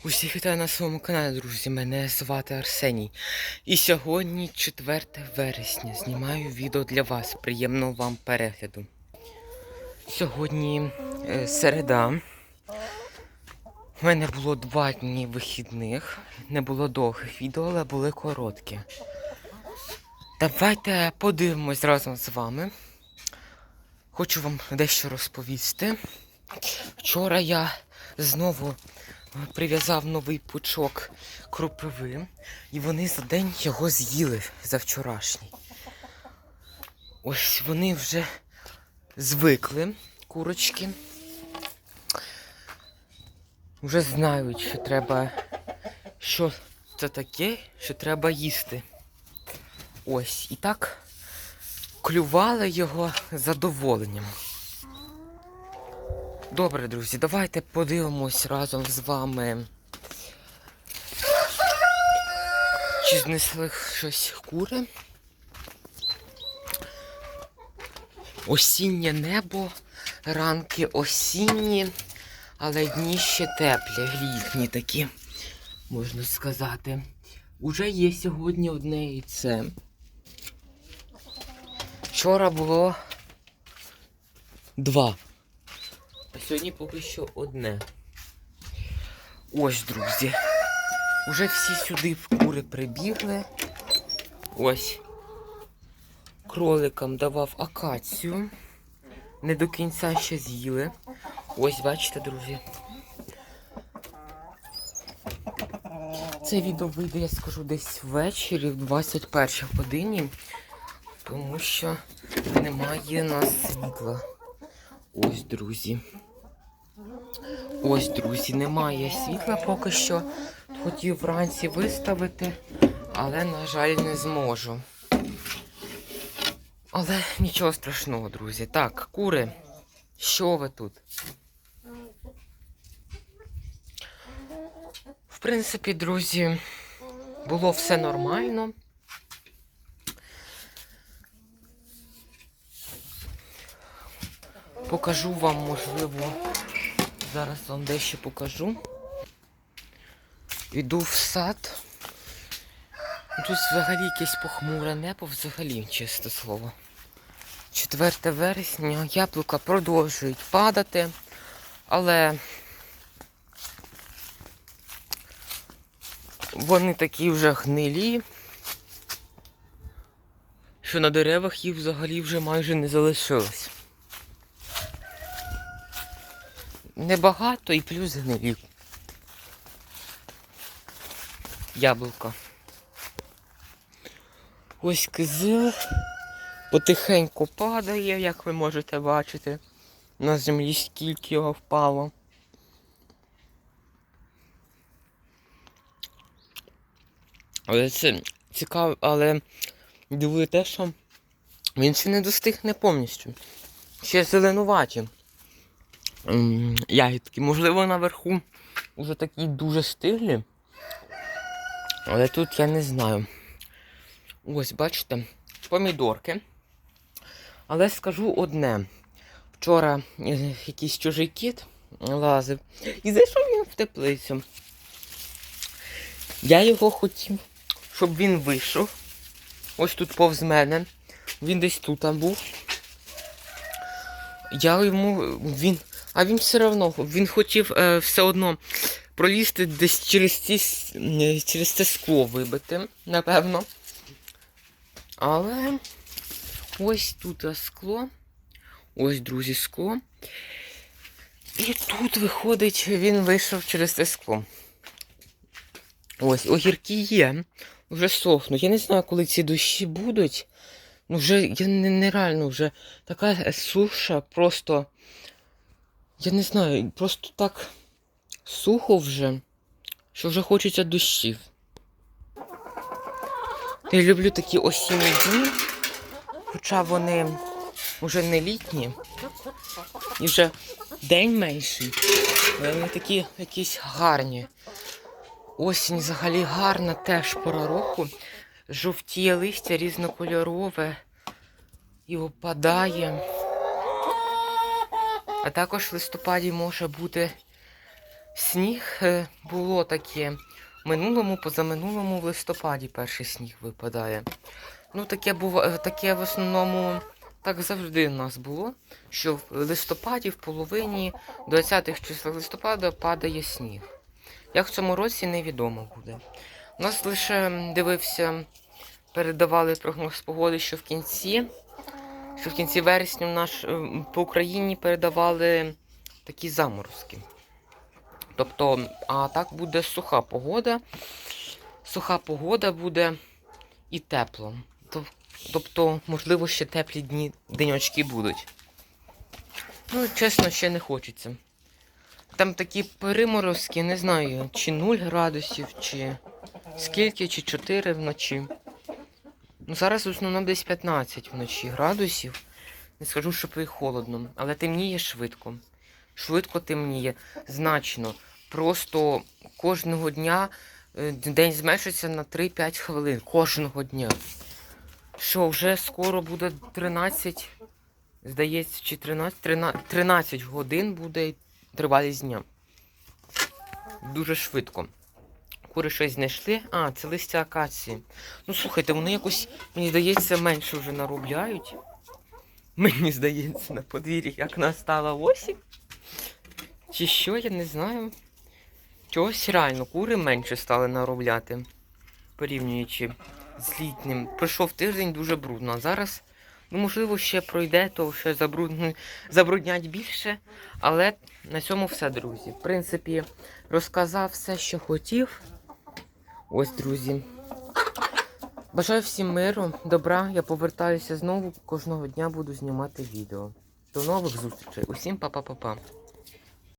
Усіх вітаю на своєму каналі, друзі. Мене звати Арсеній. І сьогодні 4 вересня. Знімаю відео для вас. Приємного вам перегляду. Сьогодні е, середа. У мене було два дні вихідних. Не було довгих відео, але були короткі. Давайте подивимось разом з вами. Хочу вам дещо розповісти. Вчора я знову прив'язав новий пучок кропиви, і вони за день його з'їли за вчорашній. Ось вони вже звикли, курочки. Вже знають, що треба. Що це таке, що треба їсти. Ось, і так клювали його задоволенням. Добре, друзі, давайте подивимось разом з вами. Чи знесли щось кури? Осіннє небо, ранки осінні, але дні ще теплі, літні такі, можна сказати. Уже є сьогодні одне яйце. Вчора було два. Сьогодні поки що одне. Ось, друзі. Уже всі сюди в кури прибігли. Ось. Кроликам давав акацію. Не до кінця ще з'їли. Ось, бачите, друзі. Це відео вийде, я скажу, десь ввечері, в 21 годині, тому що немає нас світла. Ось, друзі. Ось, друзі, немає світла поки що. Хотів вранці виставити, але, на жаль, не зможу. Але нічого страшного, друзі. Так, кури, що ви тут? В принципі, друзі, було все нормально. Покажу вам, можливо, зараз вам дещо покажу. Іду в сад. Тут взагалі якесь похмуре небо, взагалі, чисте слово. 4 вересня яблука продовжують падати, але вони такі вже гнилі, що на деревах їх взагалі вже майже не залишилось. Небагато і плюс гнилі. Яблука. Ось кизил потихеньку падає, як ви можете бачити. На землі скільки його впало. Але це цікаво, але дивує те, що він ще не достигне повністю. Ще зеленуваті ягідки. Можливо, наверху вже такі дуже стиглі. Але тут я не знаю. Ось, бачите, помідорки. Але скажу одне. Вчора е, якийсь чужий кіт лазив і зайшов він в теплицю. Я його хотів, щоб він вийшов. Ось тут повз мене. Він десь тут був. Я йому. він. А він все одно, він хотів е, все одно пролізти десь через ці, через це скло вибити, напевно. Але ось тут е, скло. Ось, друзі, скло. І тут виходить, він вийшов через це скло. Ось, огірки є. Вже сохнуть. Я не знаю, коли ці дощі будуть. Ну, вже я не, нереально вже така суша, просто. Я не знаю, просто так сухо вже, що вже хочеться дощів. Я люблю такі осінні дні, хоча вони вже не літні. І вже день менший. Вони такі якісь гарні. Осінь взагалі гарна теж пора року. Жовтіє листя різнокольорове і опадає. А також в листопаді може бути Сніг е, було таке. Минулому, позаминулому в листопаді перший сніг випадає. Ну, таке бува... таке в основному так завжди у нас було, що в листопаді, в половині 20-х числах листопада падає сніг. Як в цьому році невідомо буде. У нас лише дивився, передавали прогноз погоди, що в кінці, що в кінці вересня наш, ем, по Україні передавали такі заморозки. Тобто, а так буде суха погода. Суха погода буде і тепло. Тобто, можливо, ще теплі дні, денечки будуть. Ну, чесно, ще не хочеться. Там такі переморозки, не знаю, чи 0 градусів, чи скільки, чи 4 вночі. Ну, зараз в основному десь 15 вночі градусів. Не скажу, що і холодно, але темніє швидко. Швидко темніє, значно. Просто кожного дня е, день зменшується на 3-5 хвилин. Кожного дня. Що, вже скоро буде 13, здається, чи 13, 13, 13 годин буде тривалість дня. Дуже швидко. Кури щось знайшли. А, це листя акації. Ну слухайте, вони якось, мені здається, менше вже наробляють. Мені здається, на подвір'ї, як настала осінь. Чи що, я не знаю. Чогось реально, кури менше стали наробляти, порівнюючи з літнім. Пройшов тиждень дуже брудно. А зараз, ну, можливо, ще пройде, то ще забрудну- забруднять більше. Але на цьому все, друзі. В принципі, розказав все, що хотів. Ось, друзі. Бажаю всім миру, добра. Я повертаюся знову. Кожного дня буду знімати відео. До нових зустрічей. Усім па-па-па-па.